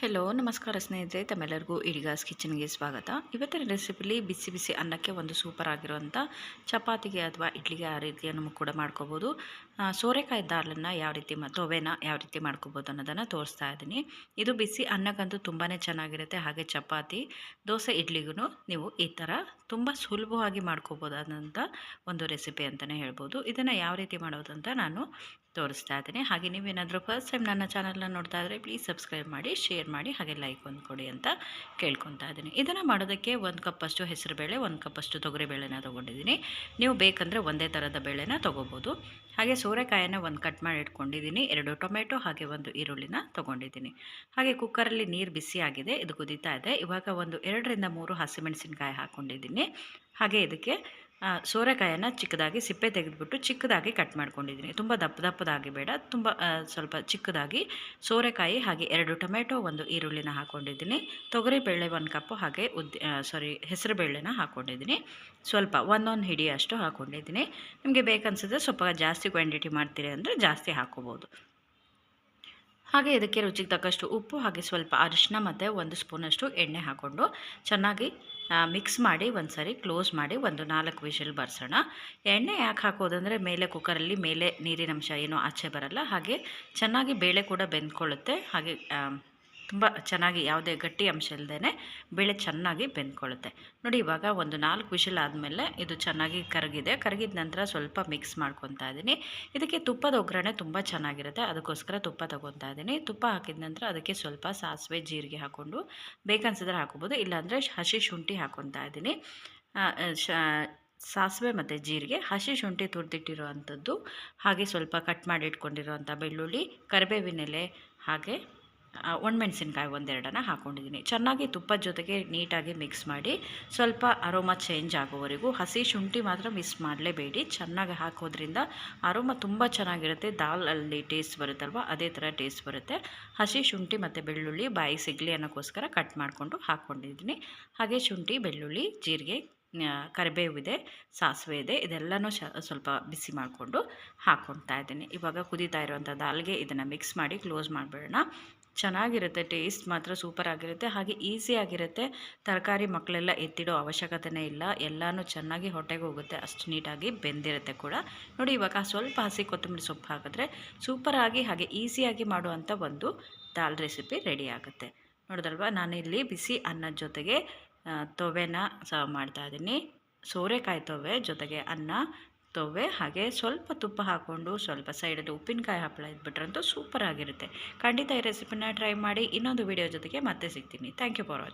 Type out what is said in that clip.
Hello ನಮಸ್ಕಾರ ಸ್ನೇಹಿತರೆ, ತಮ್ಮೆಲ್ಲರಿಗೂ ಇಡಿಗಾಸ್ ಕಿಚನ್ಗೆ ಸ್ವಾಗತ. ಇವತ್ತಿನ ರೆಸಿಪಿಲಿ ಬಿಸಿ ಬಿಸಿ ಅನ್ನಕ್ಕೆ ಒಂದು ಸೂಪರ್ ಆಗಿರುವಂಥ ಚಪಾತಿಗೆ ಅಥವಾ ಇಡ್ಲಿಗೆ ಆ ರೀತಿಯನ್ನು ಕೂಡ ಮಾಡ್ಕೋಬೋದು. ಸೋರೆಕಾಯಿ ದಾಲನ್ನು ಯಾವ ರೀತಿ ತೊವೆನ ಯಾವ ರೀತಿ ಮಾಡ್ಕೋಬೋದು ಅನ್ನೋದನ್ನು ತೋರಿಸ್ತಾ ಇದ್ದೀನಿ. ಇದು ಬಿಸಿ ಅನ್ನಕ್ಕಂತೂ ತುಂಬಾ ಚೆನ್ನಾಗಿರುತ್ತೆ. ಹಾಗೆ ಚಪಾತಿ, ದೋಸೆ ಇಡ್ಲಿಗೂ ನೀವು ಈ ಥರ ತುಂಬ ಸುಲಭವಾಗಿ ಮಾಡ್ಕೋಬೋದಾದಂಥ ಒಂದು ರೆಸಿಪಿ ಅಂತಲೇ ಹೇಳ್ಬೋದು. ಇದನ್ನು ಯಾವ ರೀತಿ ಮಾಡೋದು ಅಂತ ನಾನು ತೋರಿಸ್ತಾ ಇದ್ದೀನಿ. ಹಾಗೆ ನೀವೇನಾದರೂ ಫಸ್ಟ್ ಟೈಮ್ ನನ್ನ ಚಾನಲ್ನ ನೋಡ್ತಾ ಇದ್ದರೆ ಪ್ಲೀಸ್ ಸಬ್ಸ್ಕ್ರೈಬ್ ಮಾಡಿ ಶೇರ್ ಮಾಡಿ ಹಾಗೆ ಲೈಕ್ ಒಂದು ಕೊಡಿ ಅಂತ ಕೇಳ್ಕೊತಾ ಇದ್ದೀನಿ. ಇದನ್ನು ಮಾಡೋದಕ್ಕೆ ಒಂದು ಕಪ್ಪಷ್ಟು ಹೆಸರು ಬೇಳೆ, ಒಂದು ಕಪ್ಪಷ್ಟು ತೊಗರಿಬೇಳೆನ ತೊಗೊಂಡಿದ್ದೀನಿ. ನೀವು ಬೇಕಂದರೆ ಒಂದೇ ಥರದ ಬೇಳೆನ ತೊಗೋಬೋದು. ಹಾಗೆ ಸೋರೆಕಾಯನ್ನು ಒಂದು ಕಟ್ ಮಾಡಿ ಇಟ್ಕೊಂಡಿದ್ದೀನಿ. ಎರಡು ಟೊಮೆಟೊ ಹಾಗೆ ಒಂದು ಈರುಳ್ಳಿನ ತೊಗೊಂಡಿದ್ದೀನಿ. ಹಾಗೆ ಕುಕ್ಕರಲ್ಲಿ ನೀರು ಬಿಸಿ ಆಗಿದೆ, ಇದು ಕುದೀತಾ ಇದೆ. ಇವಾಗ ಒಂದು ಎರಡರಿಂದ ಮೂರು ಹಸಿಮೆಣಸಿನ್ಕಾಯಿ ಹಾಕ್ಕೊಂಡಿದ್ದೀನಿ ಹಾಗೆ ಇದಕ್ಕೆ ಸೋರೆಕಾಯನ್ನು ಚಿಕ್ಕದಾಗಿ ಸಿಪ್ಪೆ ತೆಗೆದುಬಿಟ್ಟು ಚಿಕ್ಕದಾಗಿ ಕಟ್ ಮಾಡ್ಕೊಂಡಿದ್ದೀನಿ. ತುಂಬ ದಪ್ಪ ದಪ್ಪದಾಗಿ ಬೇಡ ತುಂಬ ಸ್ವಲ್ಪ ಚಿಕ್ಕದಾಗಿ ಸೋರೆಕಾಯಿ ಹಾಗೆ ಎರಡು ಟೊಮೆಟೊ, ಒಂದು ಈರುಳ್ಳಿನ ಹಾಕ್ಕೊಂಡಿದ್ದೀನಿ ತೊಗರಿ ಬೇಳೆ ಒಂದು ಕಪ್ಪು ಹಾಗೆ ಉದ್ದ ಸಾರಿ ಹೆಸರು ಬೇಳೆನ ಹಾಕ್ಕೊಂಡಿದ್ದೀನಿ ಸ್ವಲ್ಪ ಒಂದೊಂದು ಹಿಡಿ ಅಷ್ಟು ಹಾಕ್ಕೊಂಡಿದ್ದೀನಿ ನಿಮಗೆ ಬೇಕನ್ಸಿದ್ರೆ ಸ್ವಲ್ಪ ಜಾಸ್ತಿ ಕ್ವಾಂಟಿಟಿ ಮಾಡ್ತೀರಿ ಅಂದರೆ ಜಾಸ್ತಿ ಹಾಕ್ಕೋಬೋದು. ಹಾಗೆ ಇದಕ್ಕೆ ರುಚಿಗೆ ತಕ್ಕಷ್ಟು ಉಪ್ಪು ಹಾಗೆ ಸ್ವಲ್ಪ ಅರಿಶಿನ ಮತ್ತು ಒಂದು ಸ್ಪೂನಷ್ಟು ಎಣ್ಣೆ ಹಾಕ್ಕೊಂಡು ಚೆನ್ನಾಗಿ ಮಿಕ್ಸ್ ಮಾಡಿ ಒಂದು ಸರಿ ಕ್ಲೋಸ್ ಮಾಡಿ ಒಂದು ನಾಲ್ಕು ವಿಷಲ್ ಬರ್ಸೋಣ. ಎಣ್ಣೆ ಯಾಕೆ ಹಾಕೋದಂದರೆ ಮೇಲೆ ಕುಕ್ಕರಲ್ಲಿ ಮೇಲೆ ನೀರಿನಂಶ ಏನೂ ಆಚೆ ಬರಲ್ಲ. ಹಾಗೆ ಚೆನ್ನಾಗಿ ಬೇಳೆ ಕೂಡ ಬೆಂದ್ಕೊಳ್ಳುತ್ತೆ. ಹಾಗೆ ತುಂಬ ಚೆನ್ನಾಗಿ ಯಾವುದೇ ಗಟ್ಟಿ ಅಂಶ ಇಲ್ಲದೇ ಬೆಳೆ ಚೆನ್ನಾಗಿ ಬೆಂದ್ಕೊಳ್ಳುತ್ತೆ. ನೋಡಿ ಇವಾಗ ಒಂದು ನಾಲ್ಕು ವಿಷಲ್ ಆದಮೇಲೆ ಇದು ಚೆನ್ನಾಗಿ ಕರಗಿದೆ. ಕರಗಿದ ನಂತರ ಸ್ವಲ್ಪ ಮಿಕ್ಸ್ ಮಾಡ್ಕೊತಾ ಇದ್ದೀನಿ. ಇದಕ್ಕೆ ತುಪ್ಪದ ಒಗ್ಗರಣೆ ತುಂಬ ಚೆನ್ನಾಗಿರುತ್ತೆ. ಅದಕ್ಕೋಸ್ಕರ ತುಪ್ಪ ತೊಗೊತಾ ಇದ್ದೀನಿ. ತುಪ್ಪ ಹಾಕಿದ ನಂತರ ಅದಕ್ಕೆ ಸ್ವಲ್ಪ ಸಾಸಿವೆ, ಜೀರಿಗೆ ಹಾಕ್ಕೊಂಡು ಬೇಕನ್ಸಿದ್ರೆ ಹಾಕೋಬೋದು. ಇಲ್ಲಾಂದರೆ ಹಸಿ ಶುಂಠಿ ಹಾಕ್ಕೊತಾ ಇದ್ದೀನಿ. ಸಾಸಿವೆ ಮತ್ತು ಜೀರಿಗೆ, ಹಸಿ ಶುಂಠಿ ತುರಿದಿಟ್ಟಿರೋ ಅಂಥದ್ದು ಹಾಗೆ ಸ್ವಲ್ಪ ಕಟ್ ಮಾಡಿ ಇಟ್ಕೊಂಡಿರೋವಂಥ ಬೆಳ್ಳುಳ್ಳಿ ಕರಿಬೇವಿನೆಲೆ ಹಾಗೆ ಒಣಮೆಣ್ಸಿನ್ಕಾಯಿ ಒಂದೆರಡನ್ನು ಹಾಕ್ಕೊಂಡಿದ್ದೀನಿ ಚೆನ್ನಾಗಿ ತುಪ್ಪದ ಜೊತೆಗೆ ನೀಟಾಗಿ ಮಿಕ್ಸ್ ಮಾಡಿ ಸ್ವಲ್ಪ ಅರೋಮ ಚೇಂಜ್ ಆಗೋವರೆಗೂ ಹಸಿ ಶುಂಠಿ ಮಾತ್ರ ಮಿಸ್ ಮಾಡಲೇಬೇಡಿ. ಚೆನ್ನಾಗಿ ಹಾಕೋದ್ರಿಂದ ಅರೋಮ ತುಂಬ ಚೆನ್ನಾಗಿರುತ್ತೆ. ದಾಲಲ್ಲಿ ಟೇಸ್ಟ್ ಬರುತ್ತಲ್ವ? ಅದೇ ಥರ ಟೇಸ್ಟ್ ಬರುತ್ತೆ. ಹಸಿ ಶುಂಠಿ ಮತ್ತು ಬೆಳ್ಳುಳ್ಳಿ ಬಾಯಿ ಸಿಗಲಿ ಅನ್ನೋಕ್ಕೋಸ್ಕರ ಕಟ್ ಮಾಡಿಕೊಂಡು ಹಾಕ್ಕೊಂಡಿದ್ದೀನಿ ಹಾಗೆ ಶುಂಠಿ, ಬೆಳ್ಳುಳ್ಳಿ, ಜೀರಿಗೆ ಕರಿಬೇವು ಇದೆ, ಸಾಸಿವೆ ಇದೆ, ಇದೆಲ್ಲನೂ ಶ, ಸ್ವಲ್ಪ ಬಿಸಿ ಮಾಡಿಕೊಂಡು ಹಾಕ್ಕೊಳ್ತಾ ಇದ್ದೀನಿ. ಇವಾಗ ಕುದೀತಾ ಇರುವಂಥ ದಾಲ್ಗೆ ಇದನ್ನು ಮಿಕ್ಸ್ ಮಾಡಿ ಕ್ಲೋಸ್ ಮಾಡಿಬಿಡೋಣ. ಚೆನ್ನಾಗಿರುತ್ತೆ ಟೇಸ್ಟ್ ಮಾತ್ರ ಸೂಪರ್ ಆಗಿರುತ್ತೆ. ಹಾಗೆ ಈಸಿಯಾಗಿರುತ್ತೆ ತರಕಾರಿ ಮಕ್ಕಳೆಲ್ಲ ಎತ್ತಿಡೋ ಅವಶ್ಯಕತೆನೇ ಇಲ್ಲ. ಎಲ್ಲನೂ ಚೆನ್ನಾಗಿ ಹೊಟ್ಟೆಗೆ ಹೋಗುತ್ತೆ. ಅಷ್ಟು ನೀಟಾಗಿ ಬೆಂದಿರುತ್ತೆ ಕೂಡ. ನೋಡಿ ಇವಾಗ ಸ್ವಲ್ಪ ಹಸಿ ಕೊತ್ತಂಬರಿ ಸೊಪ್ಪು ಹಾಕಿದ್ರೆ ಸೂಪರಾಗಿ ಹಾಗೆ ಈಸಿಯಾಗಿ ಮಾಡುವಂಥ ಒಂದು ದಾಲ್ ರೆಸಿಪಿ ರೆಡಿ ಆಗುತ್ತೆ. ನಾನು ನಾನಿಲ್ಲಿ ಬಿಸಿ ಅನ್ನದ ಜೊತೆಗೆ ತೊವೆನ ಸರ್ವ್ ಮಾಡ್ತಾ ಇದ್ದೀನಿ. ಸೋರೆಕಾಯಿ ತೊವೆ ಜೊತೆಗೆ ಅನ್ನ, ತೊವೆ ಹಾಗೆ ಸ್ವಲ್ಪ ತುಪ್ಪ ಹಾಕ್ಕೊಂಡು ಸ್ವಲ್ಪ ಸೈಡಲ್ಲಿ ಉಪ್ಪಿನಕಾಯಿ ಹಪ್ಪಳ ಇದ್ಬಿಟ್ರಂತೂ ಸೂಪರ್ ಆಗಿರುತ್ತೆ. ಖಂಡಿತ ಈ ರೆಸಿಪಿನ ಟ್ರೈ ಮಾಡಿ ಇನ್ನೊಂದು ವಿಡಿಯೋ ಜೊತೆಗೆ ಮತ್ತೆ ಸಿಗ್ತೀನಿ. Thank you for watching